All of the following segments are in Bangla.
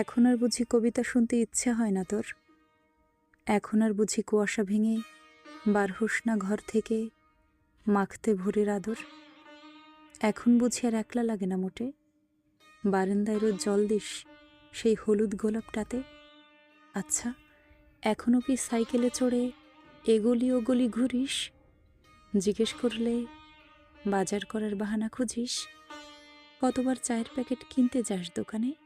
এখন আর বুঝি কবিতা শুনতে ইচ্ছে হয় না তোর। এখন আর বুঝি কুয়াশা ভেঙে বার হোস না ঘর থেকে মাখতে ভোরের আদর। এখন বুঝি আর একলা লাগে না মোটে। বারান্দায় রোজ জল দিস সেই হলুদ গোলাপটাতে। আচ্ছা এখনও কি সাইকেলে চড়ে এগলি ওগলি ঘুরিস? জিজ্ঞেস করলে বাজার করার বাহানা খুঁজিস। কতবার চায়ের প্যাকেট কিনতে যাস দোকানে?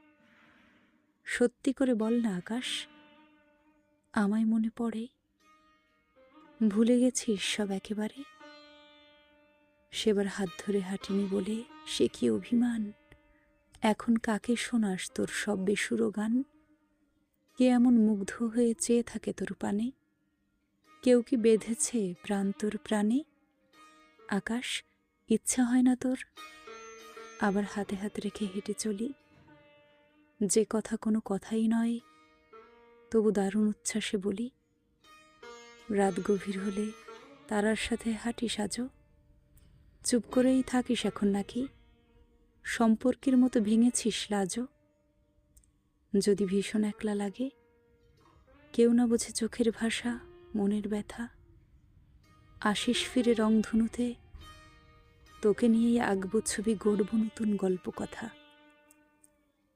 সত্যি করে বল না আকাশ। আমায় মনে পড়ে। ভুলে গেছিস সব একেবারে। সেবার হাত ধরে হাঁটিনি বলে সে কি অভিমান? এখন কাকে শোনাস তোর সব বেসুরো গান? কে এমন মুগ্ধ হয়ে চেয়ে থাকে তোর পানে? কেউ কি বেঁধেছে প্রাণ তোর প্রাণে? আকাশ, ইচ্ছা হয় না তোর? আবার হাতে হাত রেখে হেঁটে চলি। যে কথা কোনো কথাই নয়, তবু দারুণ উচ্ছ্বাসে বলি, রাত গভীর হলে তারার সাথে হাঁটি সাজো। চুপ করেই থাকিস এখন নাকি? সম্পর্কের মতো ভেঙেছিস লাজো। যদি ভীষণ একলা লাগে, কেউ না বোঝে চোখের ভাষা, মনের ব্যথা। আশিস ফিরে রংধনুতে, তোকে নিয়েই আঁকবো ছবি, গড়ব নতুন গল্প কথা